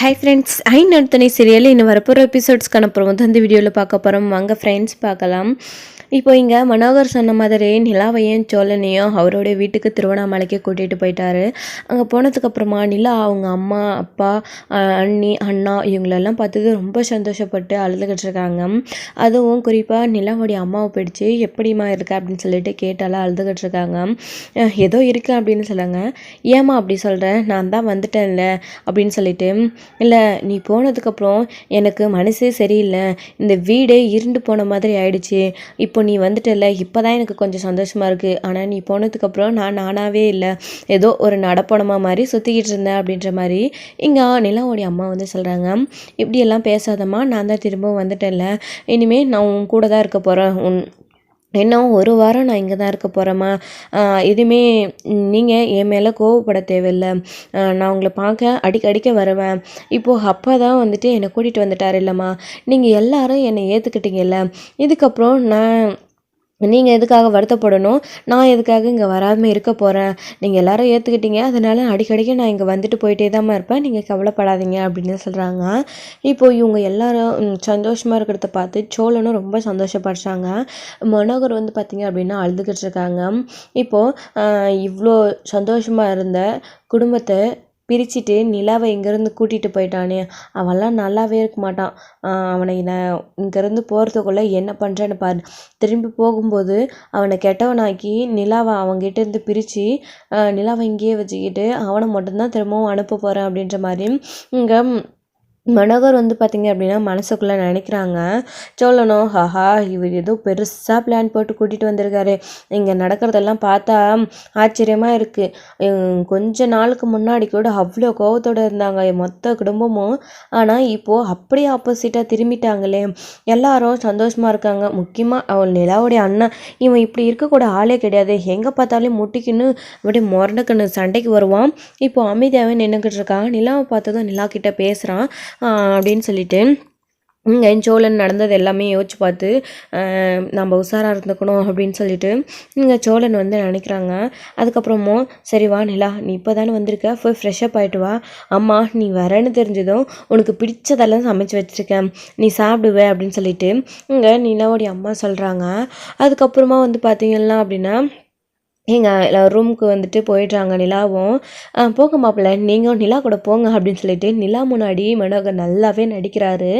Hi friends ஐ நடுத்தனை serial இன்னும் வரப்போகிற எபிசோட்ஸ்க்கான அப்புறம் வந்து அந்த வீடியோவில் பார்க்க போகிறோம் வாங்க ஃப்ரெண்ட்ஸ் பார்க்கலாம். இப்போ இங்கே மனோகர் சொன்ன மாதிரி நிலாவையும் சோழனையும் அவரோடைய வீட்டுக்கு திருவண்ணாமலைக்கு கூட்டிகிட்டு போயிட்டாரு. அங்கே போனதுக்கப்புறமா நிலா அவங்க அம்மா அப்பா அண்ணி அண்ணா இவங்களெல்லாம் பார்த்தது ரொம்ப சந்தோஷப்பட்டு அழுதுகிட்டு இருக்காங்க. அதுவும் குறிப்பாக நிலாவுடைய அம்மாவை பிடிச்சி எப்படிம்மா இருக்க அப்படின்னு சொல்லிட்டு கேட்டாலாம் அழுதுகிட்டு இருக்காங்க. ஏதோ இருக்கு அப்படின்னு சொல்லுங்க. ஏம்மா அப்படி சொல்கிறேன் நான் தான் வந்துட்டேன்ல அப்படின்னு சொல்லிட்டு இல்லை நீ போனதுக்கப்புறம் எனக்கு மனசே சரியில்லை. இந்த வீடே இருண்டு போன மாதிரி ஆயிடுச்சு. இப்போ நீ வந்துட்டல இப்போ தான் எனக்கு கொஞ்சம் சந்தோஷமாக இருக்குது ஆனால் நீ போனதுக்கப்புறம் நான் நானாகவே இல்லை. ஏதோ ஒரு நடப்பணமாக மாதிரி சுற்றிக்கிட்டு இருந்தேன் அப்படின்ற மாதிரி இங்கே நிலாவோடைய அம்மா வந்து சொல்கிறாங்க இப்படியெல்லாம் பேசாதம்மா நான் தான் திரும்பவும் வந்துட்டேன்ல. இனிமேல் நான் உன் கூட தான் இருக்க போகிறேன் உன் இன்னும் ஒரு வாரம் நான் இங்கே தான் இருக்க போகிறேம்மா இதுவுமே நீங்கள் என் மேலே கோவப்பட தேவையில்ல. நான் உங்களை பார்க்க அடிக்க அடிக்க வருவேன். இப்போது அப்பா தான் வந்துட்டு என்னை கூட்டிகிட்டு வந்துட்டார் இல்லைம்மா. நீங்கள் எல்லாரும் என்னை ஏற்றுக்கிட்டீங்கல்ல இதுக்கப்புறம் நான் நீங்கள் எதுக்காக வருத்தப்படணும்? நான் எதுக்காக இங்கே வராமல் இருக்க போகிறேன் நீங்கள் எல்லோரும் ஏற்றுக்கிட்டீங்க அதனால் அடிக்கடிக்கு நான் இங்கே வந்துட்டு போயிட்டே தான் இருப்பேன். நீங்கள் கவலைப்படாதீங்க அப்படின்னு சொல்கிறாங்க இப்போது இவங்க எல்லாரும் சந்தோஷமாக இருக்கிறத பார்த்து சோழனும் ரொம்ப சந்தோஷப்படுறாங்க. மனோகர் வந்து பார்த்திங்க அப்படின்னா அழுதுகிட்டு இருக்காங்க. இப்போது இவ்வளோ சந்தோஷமாக இருந்த குடும்பத்தை பிரிச்சுட்டு நிலாவை இங்கேருந்து கூட்டிகிட்டு போயிட்டானே. அவன்லாம் நல்லாவே இருக்க மாட்டான். அவனை நான் இங்கேருந்து போகிறதுக்குள்ளே என்ன பண்ணுறேன்னு பாரு. திரும்பி போகும்போது அவனை கெட்டவனாக்கி நிலாவை அவங்ககிட்ட இருந்து பிரித்து நிலாவை இங்கேயே வச்சுக்கிட்டு அவனை மட்டும்தான் திரும்பவும் அனுப்ப போகிறேன் அப்படின்ற மாதிரி இங்கே மனோகர் வந்து பார்த்திங்க அப்படின்னா மனசுக்குள்ளே நினைக்கிறாங்க. சொல்லணும் ஹஹா இவர் ஏதோ பெருசாக பிளான் போட்டு கூட்டிகிட்டு வந்திருக்காரு. இங்கே நடக்கிறதெல்லாம் பார்த்தா ஆச்சரியமாக இருக்குது கொஞ்ச நாளுக்கு முன்னாடி கூட அவ்வளோ கோபத்தோடு இருந்தாங்க மொத்த குடும்பமும். ஆனால் இப்போது அப்படியே ஆப்போசிட்டாக திரும்பிட்டாங்களே. எல்லாரும் சந்தோஷமாக இருக்காங்க. முக்கியமாக அவள் நிலாவுடைய அண்ணன். இவன் இப்படி இருக்கக்கூட ஆளே கிடையாது. எங்கே பார்த்தாலும் முட்டிக்கின்னு அப்படியே முரண்டுக்கண்ணு சண்டைக்கு வருவான். இப்போ அமைதியாகவே நின்றுக்கிட்டு இருக்கான் நிலாவை பார்த்ததும் நிலா கிட்டே பேசுகிறான் அப்படின்னு சொல்லிட்டு இங்கே சோழன் நடந்தது எல்லாமே யோசிச்சு பார்த்து நம்ம உஷாராக இருந்துக்கணும் அப்படின்னு சொல்லிட்டு இங்கே சோழன் வந்து நினைக்கிறாங்க. அதுக்கப்புறமும் சரி வா நிலா நீ இப்போ தானே வந்திருக்க போய் ஃப்ரெஷ்ஷப் ஆகிட்டு வா. அம்மா நீ வரேன்னு தெரிஞ்சதும் உனக்கு பிடிச்சதெல்லாம் சமைச்சு வச்சுருக்கேன். நீ சாப்பிடுவ அப்படின்னு சொல்லிட்டு இங்கே நிலாவுடைய அம்மா சொல்கிறாங்க அதுக்கப்புறமா வந்து பார்த்தீங்கன்னா அப்படின்னா எங்கள் ரூமுக்கு வந்துட்டு போயிடுறாங்க நிலாவும். "ஆ, போங்க மாப்பிள்ள நீங்கள் நிலா கூட போங்க அப்படின்னு சொல்லிட்டு நிலா முன்னாடி மனோகர் நல்லாவே நடிக்கிறாரு.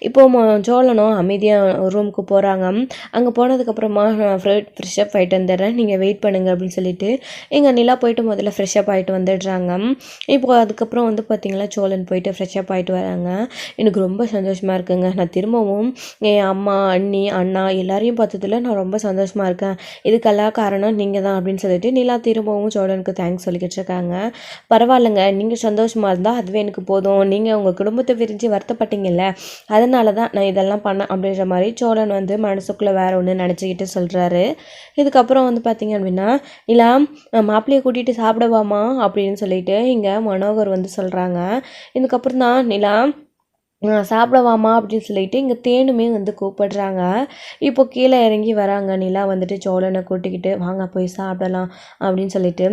இப்போது சோழனும் அமைதியாக ரூமுக்கு போகிறாங்க அங்கே போனதுக்கப்புறமா ஃப்ரெஷ்அப் ஆகிட்டு வந்துடுறேன். நீங்கள் வெயிட் பண்ணுங்க அப்படின்னு சொல்லிட்டு எங்கள் நிலா போயிட்டு முதல்ல ஃப்ரெஷ்அப் ஆகிட்டு வந்துடுறாங்க. இப்போது அதுக்கப்புறம் வந்து பார்த்திங்கன்னா சோழன் போயிட்டு ஃப்ரெஷ்அப் ஆகிட்டு வராங்க. எனக்கு ரொம்ப சந்தோஷமாக இருக்குங்க. நான் திரும்பவும் என் அம்மா அண்ணி அண்ணா எல்லாரையும் பார்த்ததுல நான் ரொம்ப சந்தோஷமாக இருக்கேன். இதுக்கெல்லாம் காரணம் நீங்கள் தான் அப்படின்னு அப்படின்னு சொல்லிட்டு நிலா திரும்பவும் சோழனுக்கு தேங்க்ஸ் சொல்லிக்கிட்டு இருக்காங்க. பரவாயில்லைங்க நீங்கள் சந்தோஷமாக இருந்தால் அதுவே எனக்கு போதும். நீங்கள் உங்கள் குடும்பத்தை விரிஞ்சு வருத்தப்பட்டீங்கல்ல அதனால தான் நான் இதெல்லாம் பண்ணேன் அப்படின்ற மாதிரி சோழன் வந்து மனசுக்குள்ளே வேற ஒன்று நினச்சிக்கிட்டு சொல்கிறாரு இதுக்கப்புறம் வந்து பார்த்தீங்க அப்படின்னா நிலா மாப்பிள்ளையை கூட்டிகிட்டு சாப்பிடவாமா? அப்படின்னு சொல்லிட்டு இங்கே மனோகர் வந்து சொல்கிறாங்க இதுக்கப்புறம் தான் நிலா சாப்பிடவாம்மா சாப்பிடவாமா அப்படின்னு சொல்லிட்டு இங்கே தேனுமே வந்து கூப்பிடுறாங்க. இப்போ கீழே இறங்கி வராங்க. நிலா வந்துட்டு சோழனை கூட்டிக்கிட்டு வாங்க போய் சாப்பிடலாம் அப்படின்னு சொல்லிட்டு.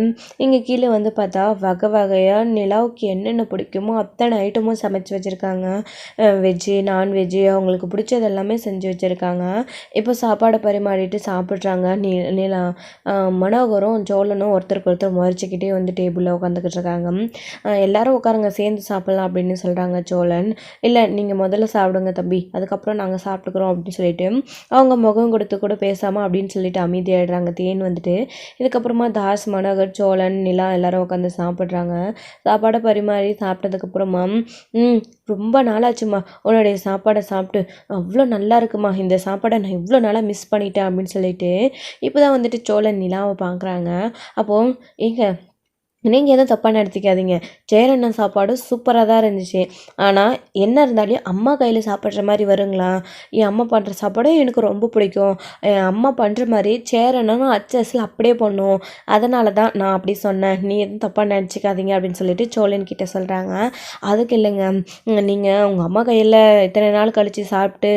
இங்கே கீழே வந்து பார்த்தா வகை வகையாக நிலாவுக்கு என்னென்ன பிடிக்குமோ அத்தனை ஐட்டமும் சமைச்சு வச்சுருக்காங்க. வெஜ்ஜு நான்வெஜ்ஜு அவங்களுக்கு பிடிச்சது எல்லாமே செஞ்சு வச்சுருக்காங்க. இப்போ சாப்பாடை பரிமாறிட்டு சாப்பிட்றாங்க. நீ நிலா மனோகரும் சோழனும் ஒருத்தருக்கு ஒருத்தர் முறைச்சிக்கிட்டே வந்து டேபிளில் உட்காந்துக்கிட்டு இருக்காங்க. எல்லாரும் உட்காருங்க சேர்ந்து சாப்பிட்லாம் அப்படின்னு சொல்கிறாங்க சோழன். இல்லை இல்லை நீங்கள் முதல்ல சாப்பிடுங்க தம்பி. அதுக்கப்புறம் நாங்கள் சாப்பிட்டுக்குறோம் அப்படின்னு சொல்லிட்டு அவங்க முகம் கொடுத்து கூட பேசாமல் அப்படின்னு சொல்லிட்டு அமைதியாகிடுறாங்க தேன் வந்துட்டு இதுக்கப்புறமா தாஸ் மனோகர் சோழன் நிலா எல்லாரும் உட்காந்து சாப்பிட்றாங்க. சாப்பாடை பரிமாறி சாப்பிட்டதுக்கப்புறமா ம் ரொம்ப நாளாச்சும்மா உன்னுடைய சாப்பாடை சாப்பிட்டு அவ்வளோ நல்லா இருக்குமா. இந்த சாப்பாடை நான் இவ்வளோ நாளாக மிஸ் பண்ணிட்டேன் அப்படின்னு சொல்லிட்டு இப்போ தான் வந்துட்டு சோழன் நிலாவை பார்க்குறாங்க. அப்போது ஏங்க நீங்கள் எதுவும் தப்பாக நடத்திக்காதீங்க. சேரண்ணன் சாப்பாடு சூப்பராக தான் இருந்துச்சு. ஆனால் என்ன இருந்தாலும் அம்மா கையில் சாப்பிட்ற மாதிரி வருங்களா? என் அம்மா பண்ணுற சாப்பாடும் எனக்கு ரொம்ப பிடிக்கும். என் அம்மா பண்ணுற மாதிரி சேரண்ணனும் அச்சஸில் அப்படியே பண்ணும். அதனால தான் நான் அப்படி சொன்னேன். நீ எதுவும் தப்பாக நினச்சிக்காதீங்க அப்படின்னு சொல்லிட்டு சோழன் கிட்டே சொல்கிறாங்க அதுக்கு இல்லைங்க. நீங்கள் உங்கள் அம்மா கையில் இத்தனை நாள் கழித்து சாப்பிட்டு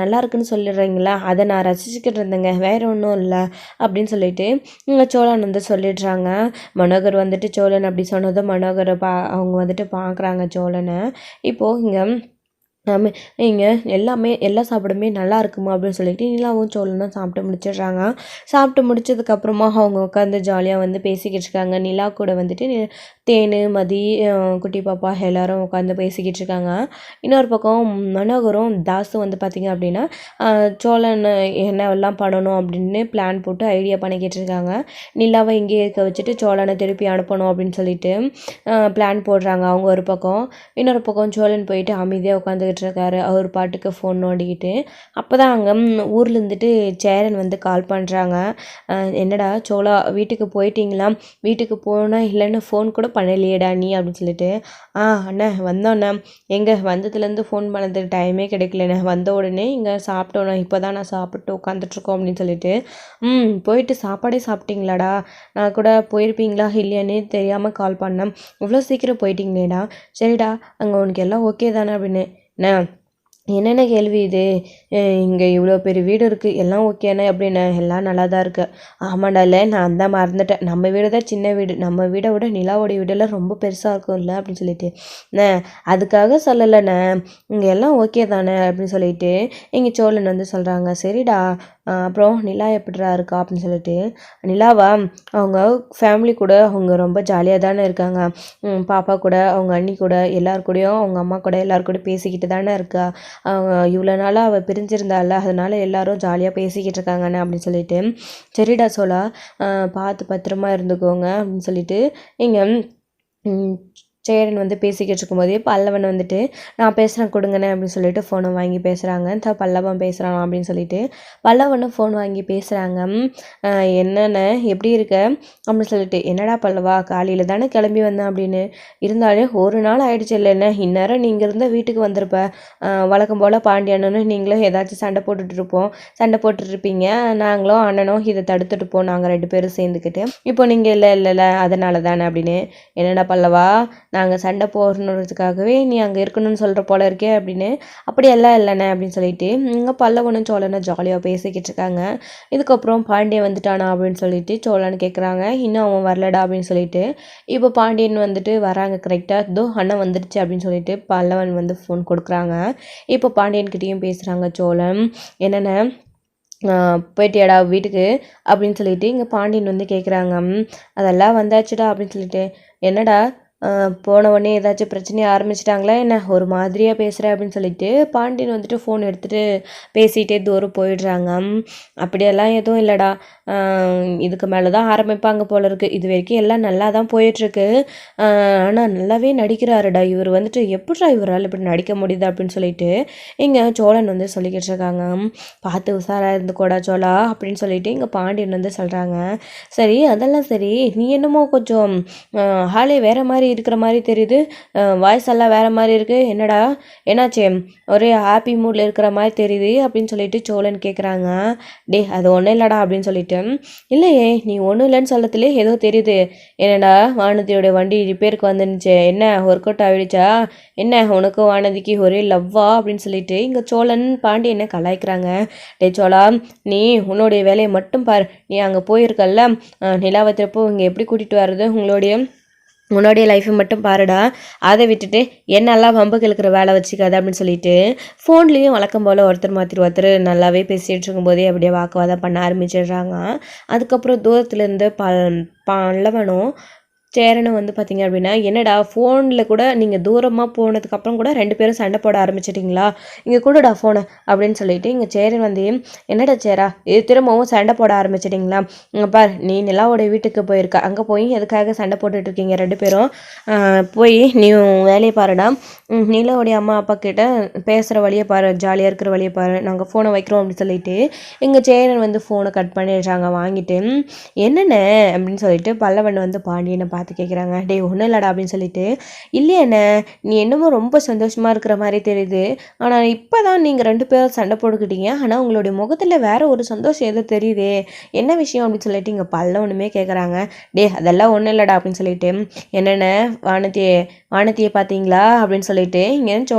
நல்லா இருக்குன்னு சொல்லிடுறீங்களா? அதை நான் ரசிச்சுக்கிட்டு இருந்தேங்க. வேறு ஒன்றும் இல்லை அப்படின்னு சொல்லிட்டு இங்கே சோழன் வந்து சொல்லிடுறாங்க. மனோகர் வந்துட்டு வந்துட்டு சோழன் அப்படி சொன்னதும் மனோகரை பா அவங்க வந்துட்டு பார்க்குறாங்க சோழனை. இப்போது இங்கே நம்ம நீங்கள் எல்லாமே எல்லா சாப்பாடுமே நல்லா இருக்குமா? அப்படின்னு சொல்லிட்டு நிலாவும் சோழனும் சாப்பிட்டு முடிச்சிடுறாங்க. சாப்பிட்டு முடிச்சதுக்கப்புறமா அவங்க உட்காந்து ஜாலியாக வந்து பேசிக்கிட்டு இருக்காங்க. நிலா கூட வந்துட்டு தேனு மதி குட்டி பாப்பா எல்லாரும் உட்காந்து பேசிக்கிட்டு இருக்காங்க. இன்னொரு பக்கம் மனோகரும் தாஸும் வந்து பார்த்திங்க அப்படின்னா சோழன் என்னெல்லாம் பண்ணணும் அப்படின்னு பிளான் போட்டு ஐடியா பண்ணிக்கிட்டு இருக்காங்க. நிலாவை இங்கேயே இருக்க வச்சுட்டு சோழனை திருப்பி அனுப்பணும்? அப்படின்னு சொல்லிட்டு பிளான் போடுறாங்க அவங்க ஒரு பக்கம். இன்னொரு பக்கம் சோழன் போயிட்டு அமைதியாக உட்காந்து இருக்காரு அவர் பாட்டுக்கு ஃபோன் நோண்டிக்கிட்டு. அப்போ தான் அங்கே ஊரில் இருந்துட்டு சேரன் வந்து கால் பண்ணுறாங்க என்னடா சோலா வீட்டுக்கு போயிட்டீங்களா? வீட்டுக்கு போனால் இல்லைன்னு ஃபோன் கூட பண்ணலையேடா நீ அப்படின்னு சொல்லிட்டு. ஆ அண்ணா வந்தோண்ணே எங்கே வந்ததுலேருந்து ஃபோன் பண்ணதுக்கு டைமே கிடைக்கலண்ணே. வந்த உடனே இங்கே சாப்பிட்டோண்ணா இப்போ தான் நான் சாப்பிட்டு உட்காந்துட்ருக்கோம் அப்படின்னு சொல்லிட்டு. ம் போயிட்டு சாப்பாடே சாப்பிட்டீங்களாடா? நான் கூட போயிருப்பீங்களா? இல்லையானே தெரியாமல் கால் பண்ணேன். இவ்வளோ சீக்கிரம் போயிட்டீங்களேடா. சரிடா அங்கே உனக்கு எல்லாம் ஓகே தானே அப்படின்னு. அண்ணா என்னென்ன கேள்வி இது? இங்கே இவ்வளோ பெரிய வீடு இருக்குது எல்லாம் ஓகேண்ணே அப்படிண்ணே எல்லாம் நல்லா தான் இருக்குது ஆமாண்டா இல்லை நான் தான் மறந்துட்டேன். நம்ம வீடு தான் சின்ன வீடு. நம்ம வீடை விட நிலாவோடைய வீடெல்லாம் ரொம்ப பெருசாக இருக்கும்ல அப்படின்னு சொல்லிட்டு. அண்ணே அதுக்காக சொல்லலைண்ணே. இங்கே எல்லாம் ஓகே தானே அப்படின்னு சொல்லிட்டு எங்கள் சோழன் வந்து சொல்கிறாங்க சரிடா அப்புறம் நிலா எப்படிடா இருக்கா அப்படின்னு சொல்லிட்டு நிலாவா அவங்க ஃபேமிலி கூட அவங்க ரொம்ப ஜாலியாக தானே இருக்காங்க. பாப்பா கூட அவங்க அண்ணி கூட எல்லார் கூடயும் அவங்க அம்மா கூட எல்லார் கூட பேசிக்கிட்டு தானே இருக்கா. அவங்க இவ்வளோ நாளாக அவள் பிரிஞ்சிருந்தால அதனால எல்லாரும் ஜாலியாக பேசிக்கிட்டு இருக்காங்கண்ணே அப்படின்னு சொல்லிட்டு சரிடா சோலா பார்த்து பத்திரமா இருந்துக்கோங்க அப்படின்னு சொல்லிட்டு இங்கே சேரன் வந்து பேசிக்கிட்டு இருக்கும்போதே பல்லவன் வந்துட்டு நான் பேசுகிறேன் கொடுங்கண்ணே அப்படின்னு சொல்லிட்டு ஃபோனை வாங்கி பேசுகிறாங்க த பல்லவன் பேசுகிறான் அப்படின்னு சொல்லிட்டு பல்லவனும் ஃபோன் வாங்கி பேசுகிறாங்க என்னண்ணே எப்படி இருக்க? அப்படின்னு சொல்லிட்டு என்னடா பல்லவா காலையில் தானே கிளம்பி வந்தேன் அப்படின்னு. இருந்தாலும் ஒரு நாள் ஆயிடுச்சு இல்லைண்ணே இந்நேரம் நீங்கள் இருந்தால் வீட்டுக்கு வந்திருப்ப. வழக்கம் போல் பாண்டியண்ணனும் நீங்களும் ஏதாச்சும் சண்டை போட்டுட்டு இருப்போம். சண்டை போட்டுட்டு இருப்பீங்க. நாங்களும் அண்ணனும் இதை தடுத்துட்டுப்போம் நாங்கள் ரெண்டு பேரும் சேர்ந்துக்கிட்டு. இப்போ நீங்கள் இல்லை இல்லை இல்லை அதனால தானே அப்படின்னு. என்னடா பல்லவா நாங்கள் சண்டை போடணுன்றதுக்காகவே நீ அங்கே இருக்கணும்னு சொல்கிற போல இருக்கே அப்படின்னு அப்படியெல்லாம் இல்லைண்ணே அப்படின்னு சொல்லிட்டு இங்கே பல்லவனும் சோழனும் ஜாலியாக பேசிக்கிட்டு இருக்காங்க. இதுக்கப்புறம் பாண்டியன் வந்துட்டானா அப்படின்னு சொல்லிட்டு சோழன் கேட்குறாங்க இன்னும் அவன் வரலடா அப்படின்னு சொல்லிட்டு. இப்போ பாண்டியன் வந்துட்டு வராங்க கரெக்டாக இதோ அண்ணன் வந்துடுச்சு அப்படின்னு சொல்லிட்டு பல்லவன் வந்து ஃபோன் கொடுக்குறாங்க. இப்போ பாண்டியன்கிட்டயும் பேசுகிறாங்க சோழன் என்னென்ன போயிட்டியாடா வீட்டுக்கு? அப்படின்னு சொல்லிட்டு இங்கே பாண்டியன் வந்து கேட்குறாங்க அதெல்லாம் வந்தாச்சுடா அப்படின்னு சொல்லிட்டு. என்னடா போன உடனே ஏதாச்சும் பிரச்சனையை ஆரம்பிச்சிட்டாங்களா என்ன? ஒரு மாதிரியாக பேசுகிற அப்படின்னு சொல்லிட்டு பாண்டியன் வந்துட்டு ஃபோன் எடுத்துகிட்டு பேசிகிட்டே தூரம் போயிடுறாங்க. அப்படியெல்லாம் எதுவும் இல்லைடா. இதுக்கு மேலே தான் ஆரம்பிப்பாங்க போல இருக்கு. இது வரைக்கும் எல்லாம் நல்லா தான் போயிட்டுருக்கு ஆனால் நல்லாவே நடிக்கிறாருடா. இவர் வந்துட்டு எப்படா இவரால் இப்படி நடிக்க முடியுது அப்படின்னு சொல்லிட்டு இங்கே சோழன் வந்து சொல்லிக்கிட்டு இருக்காங்க. பார்த்து உஷாராக இருந்துக்கோடா சோழா அப்படின்னு சொல்லிட்டு இங்கே பாண்டியன் வந்து சொல்கிறாங்க சரி அதெல்லாம் சரி. நீ என்னமோ கொஞ்சம் ஹாலே வேறு மாதிரி இருக்கிற மாதிரி தெரியுது. வாய்ஸ் எல்லாம் வேறு மாதிரி இருக்குது என்னடா? என்னாச்சு? ஒரே ஹாப்பி மூடில் இருக்கிற மாதிரி தெரியுது அப்படின்னு சொல்லிட்டு சோழன் கேட்குறாங்க டே அது ஒன்றும் இல்லைடா அப்படின்னு சொல்லிட்டு இல்லையே நீ ஒன்றும் இல்லைன்னு சொல்லத்துலேயே ஏதோ தெரியுது. என்னடா வானதியோட வண்டி ரிப்பேருக்கு வந்துருந்துச்சு. என்ன ஒர்க் அவுட் ஆகிடுச்சா என்ன உனக்கும் வானதிக்கு ஒரே லவ்வா? அப்படின்னு சொல்லிட்டு இங்கே சோழன் பாண்டி என்ன கலாய்க்கிறாங்க. டே சோழா நீ உன்னுடைய வேலையை மட்டும் பார். நீ அங்கே போயிருக்கல்ல அஹ் நிலாவை இங்கே எப்படி கூட்டிகிட்டு வர்றது? உங்களுடைய உன்னுடைய லைஃப்பை மட்டும் பாருடா. அதை விட்டுட்டு என்னெல்லாம் வம்புக்கு இழுக்கிற வேலை வச்சுக்காத அப்படின்னு சொல்லிட்டு ஃபோன்லேயும் வழக்கம் போல் ஒருத்தர் மாற்றி ஒருத்தர் நல்லாவே பேசிகிட்டு இருக்கும்போதே அப்படியே வாக்குவாதம் பண்ண ஆரம்பிச்சிடுறாங்க. அதுக்கப்புறம் தூரத்துலேருந்து ப பல்லவனும் சேரனும் வந்து பார்த்தீங்க அப்படின்னா என்னடா ஃபோனில் கூட நீங்கள் தூரமாக போனதுக்கப்புறம் கூட ரெண்டு பேரும் சண்டை போட ஆரம்பிச்சிட்டிங்களா? இங்கே கூடடா ஃபோனை அப்படின்னு சொல்லிட்டு இங்கே சேரன் வந்து என்னடா சேரா இது திரும்பவும் சண்டை போட ஆரம்பிச்சிட்டிங்களா? இங்கே பார் நீ நிலாவோட வீட்டுக்கு போயிருக்க அங்கே போய் எதுக்காக சண்டை போட்டுட்டு இருக்கீங்க ரெண்டு பேரும்? போய் நீ வேலையை பாருடா. நிலாவுடைய அம்மா அப்பா கிட்ட பேசுகிற வழியை பாரு ஜாலியாக இருக்கிற வழியை பாரு நாங்கள் ஃபோனை வைக்கிறோம் அப்படின்னு சொல்லிட்டு எங்கள் சேரன் வந்து ஃபோனை கட் பண்ணிடுறாங்க வாங்கிட்டு என்னென்ன? அப்படின்னு சொல்லிட்டு பல்லவன் வந்து பாண்டியனை பார்த்து பார்த்து கேட்குறாங்க டேய் ஒன்றும் இல்லடா அப்படின்னு சொல்லிட்டு. இல்லையண்ணே நீ என்னமோ ரொம்ப சந்தோஷமாக இருக்கிற மாதிரி தெரியுது. ஆனால் இப்போ தான் நீங்கள் ரெண்டு பேரும் சண்டை போட்டுக்கிட்டீங்க. ஆனால் உங்களுடைய முகத்தில் வேறு ஒரு சந்தோஷம் ஏதோ தெரியுதே. என்ன விஷயம்? அப்படின்னு சொல்லிட்டு இங்கே பல்ல ஒன்றுமே கேட்குறாங்க டே அதெல்லாம் ஒன்றும் இல்லைடா அப்படின்னு சொல்லிட்டு. என்னென்ன வானத்தியே வானத்தியை பார்த்தீங்களா அப்படின்னு சொல்லிட்டு இங்கே சோ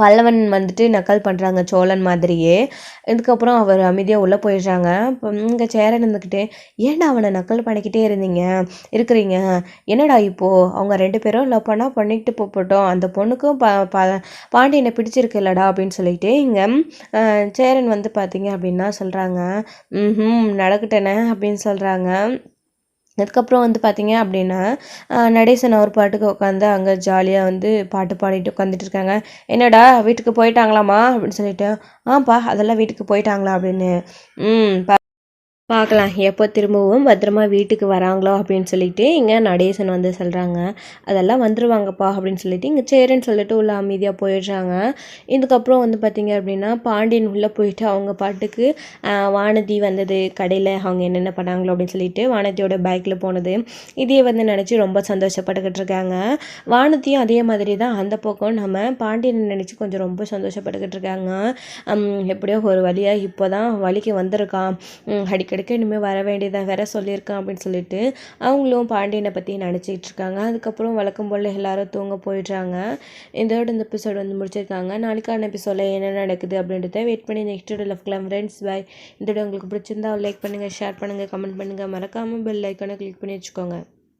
பல்லவன் வந்துட்டு நக்கல் பண்ணுறாங்க சோழன் மாதிரியே. இதுக்கப்புறம் அவர் அமைதியாக உள்ளே போயிடுறாங்க. இப்போ இங்கே சேரன் இருந்துக்கிட்டு ஏன்டா அவனை நக்கல் பண்ணிக்கிட்டே இருந்தீங்க? இருக்கிறீங்க. என்னடா இப்போது அவங்க ரெண்டு பேரும் லவ் பண்ணால் பண்ணிக்கிட்டு போட்டோம். அந்த பொண்ணுக்கும் ப ப பாண்டியனை பிடிச்சிருக்கு இல்லடா அப்படின்னு சொல்லிட்டு இங்கே சேரன் வந்து பார்த்தீங்க அப்படின்னா சொல்கிறாங்க ம் நடக்கட்டேனே அப்படின்னு சொல்கிறாங்க அதுக்கப்புறம் வந்து பார்த்தீங்க அப்படின்னா நடேசன் அவர் பாட்டுக்கு உட்காந்து அங்கே ஜாலியாக வந்து பாட்டு பாடிட்டு உட்காந்துட்டு இருக்காங்க. என்னடா வீட்டுக்கு போயிட்டாங்களாமா அப்படின்னு சொல்லிட்டு ஆப்பா அதெல்லாம் வீட்டுக்கு போயிட்டாங்களா அப்படின்னு. ம் பா பார்க்கலாம். எப்போ திரும்பவும் பத்திரமா வீட்டுக்கு வராங்களோ அப்படின்னு சொல்லிட்டு இங்கே நடேசன் வந்து சொல்கிறாங்க அதெல்லாம் வந்துருவாங்கப்பா அப்படின்னு சொல்லிட்டு இங்கே சேருன்னு சொல்லிட்டு உள்ள அமைதியாக போயிடுறாங்க. இதுக்கப்புறம் வந்து பார்த்திங்க அப்படின்னா பாண்டியன் உள்ளே போயிட்டு அவங்க பாட்டுக்கு வானதி வந்தது கடையில் அவங்க என்னென்ன பண்ணாங்களோ அப்படின்னு சொல்லிட்டு வானதியோட பைக்கில் போனது. இதையே வந்து நினச்சி ரொம்ப சந்தோஷப்பட்டுக்கிட்டு இருக்காங்க. வானதியும் அதே மாதிரி தான் அந்த பக்கம் நம்ம பாண்டியனை நினச்சி கொஞ்சம் ரொம்ப சந்தோஷப்பட்டுக்கிட்டு இருக்காங்க. எப்படியோ ஒரு வழியாக இப்போ தான் வழிக்கு வந்திருக்கான். அடிக்கடி கிடைக்க இனிமேல் வர வேண்டியதாக வேற சொல்லியிருக்கேன் அப்படின்னு சொல்லிட்டு அவங்களும் பாண்டியனை பற்றி நினச்சிக்கிட்டு இருக்காங்க. அதுக்கப்புறம் வழக்கம் போல் எல்லாரும் தூங்க போயிடுறாங்க. இதோட இந்த எபிசோடு வந்து முடிச்சிருக்காங்க. நாளைக்கான எபிசோடில் என்ன நடக்குது அப்படின்றத வெயிட் பண்ணி நெக்ஸ்ட் லவ் கிளம் ஃப்ரெண்ட்ஸ் பாய் இந்த உங்களுக்கு பிடிச்சிருந்தா லைக் பண்ணுங்கள் ஷேர் பண்ணுங்கள் கமெண்ட் பண்ணுங்கள் மறக்காமல் பெல் ஐக்கானை கிளிக் பண்ணி வச்சுக்கோங்க.